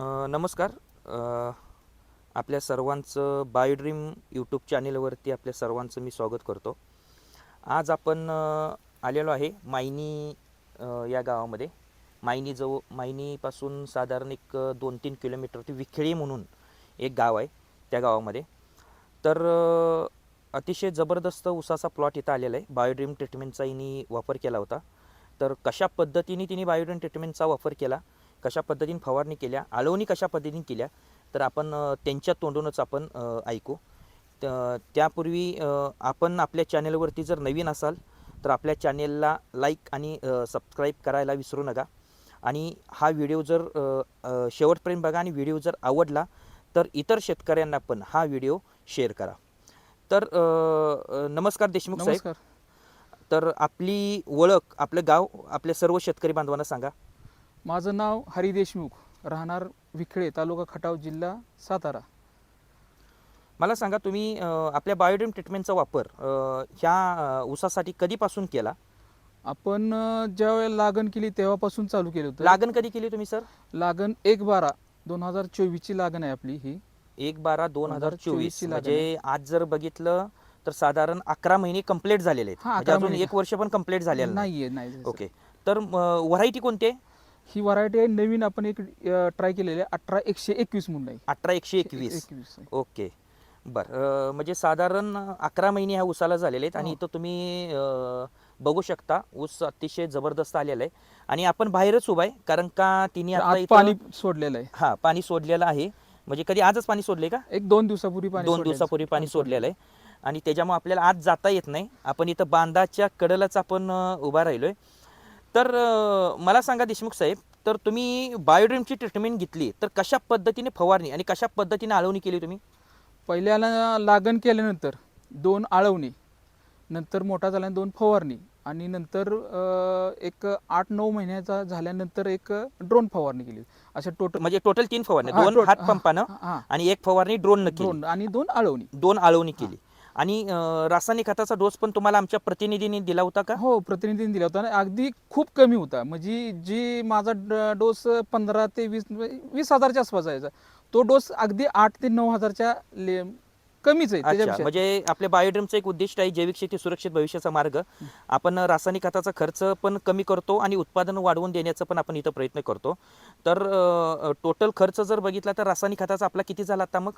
नमस्कार. आपल्या सर्वांचं बायोड्रीम यूट्यूब चॅनेलवरती आपल्या सर्वांचं मी स्वागत करतो. आज आपण आलेलो आहे मायनी या गावामध्ये. मायनी जवळ मायनीपासून साधारण एक दोन तीन किलोमीटरवरती विखेळी म्हणून एक गाव आहे त्या गावामध्ये. तर अतिशय जबरदस्त उसाचा प्लॉट इथं आलेला आहे. बायोड्रीम ट्रीटमेंटचा हिनी वापर केला होता. तर कशा पद्धतीने तिने बायोड्रीम ट्रीटमेंटचा वापर केला? कशा पद्धतीने फवारणी केल्या आळवणी कशा पद्धतीने केल्या तर आपण त्यांच्या तोंडूनच आपण ऐकू. त्यापूर्वी आपण आपल्या चॅनेलवरती जर नवीन असाल तर आपल्या चॅनेलला लाईक आणि सबस्क्राईब करायला विसरू नका. आणि हा व्हिडिओ जर शेवटपर्यंत बघा आणि व्हिडिओ जर आवडला तर इतर शेतकऱ्यांना पण हा व्हिडिओ शेअर करा. तर नमस्कार देशमुख साहेब. नमस्कार. तर आपली ओळख आपलं गाव आपल्या सर्व शेतकरी बांधवांना सांगा. माझं नाव हरी देशमुख राहणार विखळे तालुका खटाव जिल्हा सातारा. मला सांगा तुम्ही आपल्या बायोडिम ट्रीटमेंटचा वापर ह्या ऊसासाठी कधीपासून केला? आपण अ, ज्या वेळेला लागण केली तेव्हापासून चालू केलं होतं. लागण कधी केली तुम्ही सर? लागण एक बारा दोन हजार चोवीसची लागण आहे आपली ही. एक बारा दोन हजार 2024 चोवीस. म्हणजे आज जर बघितलं तर साधारण अकरा महिने कंप्लीट झालेले आहेत. म्हणजे 11 अजून. एक वर्ष पण कंप्लीट झालेलं नाही. नाहीये नाही. ओके. तर व्हरायटी कोणती ही व्हरायटी आहे. नवीन आपण एक ट्राय केलेली आहे. अठरा एकशे एकवीस म्हणून आहे अठरा एकशे एकवीस. ओके. बरं. म्हणजे साधारण अकरा महिने ह्या ऊसाला झालेले आहेत आणि हो. इथं तुम्ही बघू शकता. ऊस अतिशय जबरदस्त आलेला आहे. आणि आपण बाहेरच उभा आहे कारण का तिने आता आत इथं पाणी सोडलेलं आहे. हा पाणी सोडलेलं आहे. म्हणजे कधी आजच पाणी सोडले का? एक दोन दिवसापूर्वी पाणी दोन सोडलेलं आहे. दिवसापूर्वी पाणी सोडलेलं आहे. आणि त्याच्यामुळे आपल्याला आज जाता येत नाही. आपण इथं बांधाच्या कडलाच आपण अं, उभा राहिलोय. तर मला सांगा देशमुख साहेब तर तुम्ही बायोड्रीमची ट्रीटमेंट घेतली तर कशा पद्धतीने फवारणी आणि कशा पद्धतीने आळवणी केली तुम्ही? पहिल्याला लागण केल्यानंतर दोन आळवणी नंतर मोठा झाल्यानंतर दोन फवारणी आणि नंतर एक आठ नऊ महिन्याचा झाल्यानंतर एक ड्रोन फवारणी केली. अशा टोटल म्हणजे टोटल तीन फवारणी दोन हात पंपानं आणि एक फवारणी ड्रोन ड्रोन आणि दोन आळवणी. दोन आळवणी केली. आणि रासायनिक खताचा डोस पण तुम्हाला आमच्या प्रतिनिधीने दिला होता का? हो प्रतिनिधीने दिला होता. अगदी खूप कमी होता. म्हणजे जी माझा डोस पंधरा ते वीस वीस हजारच्या आसपास यायचा तो डोस अगदी आठ ते नऊ हजारच्या कमीच आहे. म्हणजे आपल्या बायोड्रीमचं एक उद्दिष्ट आहे जैविक शेती सुरक्षित भविष्याचा मार्ग. आपण रासायनिक खताचा खर्च पण कमी करतो आणि उत्पादन वाढवून देण्याचा पण आपण इथं प्रयत्न करतो. तर टोटल खर्च जर बघितला तर रासायनिक खताचा आपला किती झाला आता मग?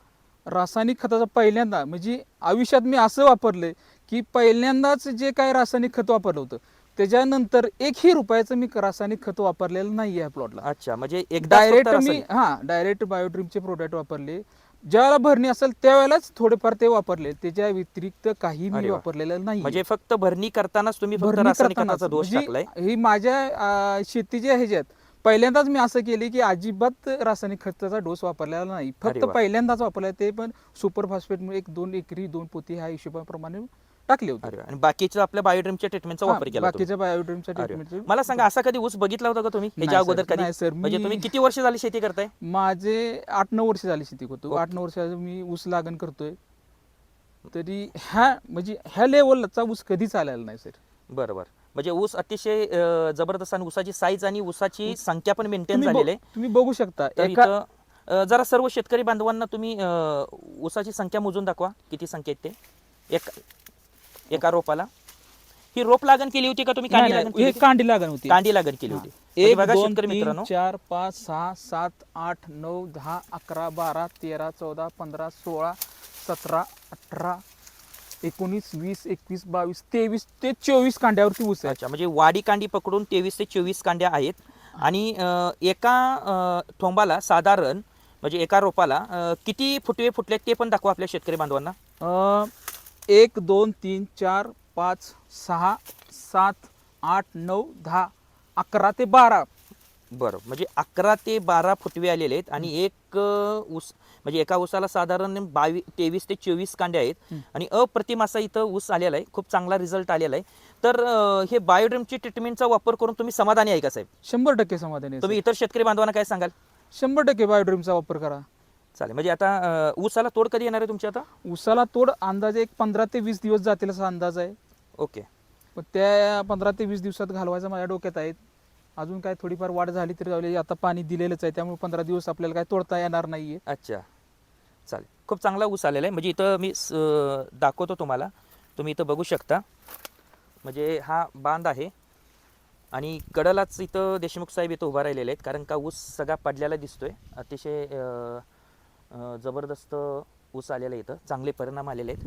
रासायनिक खताचा पहिल्यांदा म्हणजे आयुष्यात मी असं वापरलंय की पहिल्यांदाच जे काय रासायनिक खत वापरलं होतं त्याच्यानंतर एकही रुपयाचं मी रासायनिक खत वापरलेलं नाही आहे प्लॉटला अच्छा म्हणजे एकदा डायरेक्ट मी हा डायरेक्ट बायोड्रीमचे प्रोडक्ट वापरले. ज्यावेळेला भरणी असेल त्यावेळेलाच थोडेफार ते वापरले. त्याच्या व्यतिरिक्त काही मी. वापरलेलं नाही म्हणजे फक्त भरणी करतानाच तुम्ही फक्त भरणी रासायनिक करतानाच. खताचा डोस म्हणजे ही माझ्या शेतीच्या ह्याच्यात पहिल्यांदाच मी असं केले की अजिबात रासायनिक खताचा डोस वापरलेला नाही. फक्त. पहिल्यांदाच वापरला ते पण सुपर फॉस्फेट एक दोन एकरी दोन पोती ह्या हिशोबाप्रमाणे टाकले होते. आणि बाकीचं आपल्या बायोड्रीमच्या ट्रीटमेंटचा वापर केला. बाकीच्या बायोड्रीमच्या. ट्रीटमेंट मला सांगा असा कधी ऊस बघितला होता का तुम्ही? ह्याच्या अगोदर कधी? सर, म्हणजे तुम्ही किती वर्ष झाली शेती करताय? माझे आठ नऊ वर्ष झाली शेती करतो. आठ नऊ वर्ष मी ऊस लागण करतोय. तरी ह्या म्हणजे ह्या लेवलचा ऊस कधीच आलेला नाही सर. बरोबर म्हणजे ऊस अतिशय अं, जबरदस्त आणि ऊसाची साईज आणि ऊसाची संख्या पण मेंटेन तुम्ही झालेली बघ- आहे. तुम्ही बघू शकता. तर एका इथं अं, जरा सर्व शेतकरी बांधवांना तुम्ही अं, ऊसाची संख्या मोजून दाखवा. किती संख्या आहेत ते? एक एका रोपाला. ही रोप लागण केली होती का तुम्ही? कांडी नाही, लागण केली हे होती? कांडी लागण होती. कांडी लागण केली होती. हा. म्हणजे एक बघा दोन शेतकरी तीन मित्रांनो. चार पाच सहा सात आठ नऊ दहा अकरा बारा तेरा चौदा पंधरा सोळा सतरा अठरा एकोणीस वीस एकवीस बावीस तेवीस ते चोवीस कांड्यावरती ऊस आहे. अच्छा म्हणजे वाडी कांडी पकडून तेवीस ते चोवीस कांड्या आहेत. आणि अं, एका अं, ठोंबाला साधारण म्हणजे एका रोपाला अं, किती फुटवे फुटले ते पण दाखवा आपल्या शेतकरी बांधवांना. अं, एक दोन तीन चार पाच सहा सात आठ नऊ दहा अकरा ते बारा. बरं म्हणजे अकरा ते बारा फुटवे आलेले आहेत आणि एक ऊस म्हणजे एका ऊसाला साधारण बावीस तेवीस ते चोवीस कांड्या आहेत. आणि अप्रतिम असा इथं ऊस आलेला आहे खूप चांगला रिझल्ट आलेला आहे. तर अं, हे बायोड्रीमची ट्रीटमेंटचा वापर करून तुम्ही समाधानी आहे का साहेब? शंभर टक्के समाधानी आहे, तुम्ही. इतर शेतकरी बांधवांना काय सांगाल? शंभर टक्के बायोड्रीमचा वापर करा. चालेल म्हणजे आता अं, ऊसाला तोड कधी येणार आहे तुमची आता? उसाला तोड अंदाजे एक पंधरा ते वीस दिवस जातील असा अंदाज आहे. ओके. पण त्या पंधरा ते वीस दिवसात घालवायचा माझ्या डोक्यात आहेत अजून काय थोडीफार वाढ झाली तरी झाली आता पाणी दिलेलंच आहे. त्यामुळे पंधरा दिवस आपल्याला काय तोडता येणार नाहीये. अच्छा. चालेल. खूप चांगला ऊस आलेला आहे. म्हणजे इथं मी स- दाखवतो तुम्हाला. तुम्ही इथं बघू शकता. म्हणजे हा बांध आहे. आणि कडलाच इथं देशमुख साहेब इथं उभा राहिलेले आहेत. कारण का ऊस सगळा पडलेला दिसतोय. अतिशय अं, अं, जबरदस्त ऊस आलेला आहे इथं. चांगले परिणाम आलेले आहेत.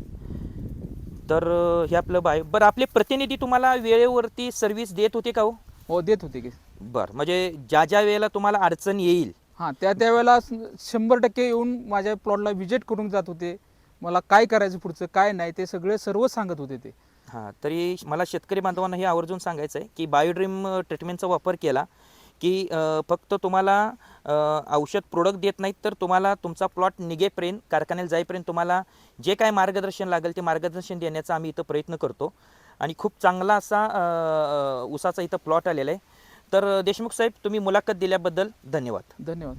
तर अं, हे आपलं बाय बरं आपले प्रतिनिधी तुम्हाला वेळेवरती सर्व्हिस देत होते का हो? हो देत होते की. बरं म्हणजे ज्या ज्या वेळेला तुम्हाला अडचण येईल. हां त्या त्यावेळेला शंभर टक्के येऊन माझ्या प्लॉटला व्हिजिट करून जात होते. मला काय करायचं पुढचं काय नाही ते सगळे सर्व सांगत होते ते. हां तरी मला शेतकरी बांधवांना हे आवर्जून सांगायचं आहे की बायोड्रीम ट्रीटमेंटचा वापर केला की फक्त तुम्हाला औषध प्रोडक्ट देत नाहीत तर तुम्हाला तुमचा प्लॉट निघेपर्यंत कारखान्याला जाईपर्यंत तुम्हाला जे काय मार्गदर्शन लागेल ते मार्गदर्शन देण्याचा आम्ही इथं प्रयत्न करतो. आणि खूप चांगला असा ऊसाचा इथं प्लॉट आलेला आहे. तर देशमुख साहेब तुम्ही मुलाखत दिल्याबद्दल धन्यवाद. धन्यवाद.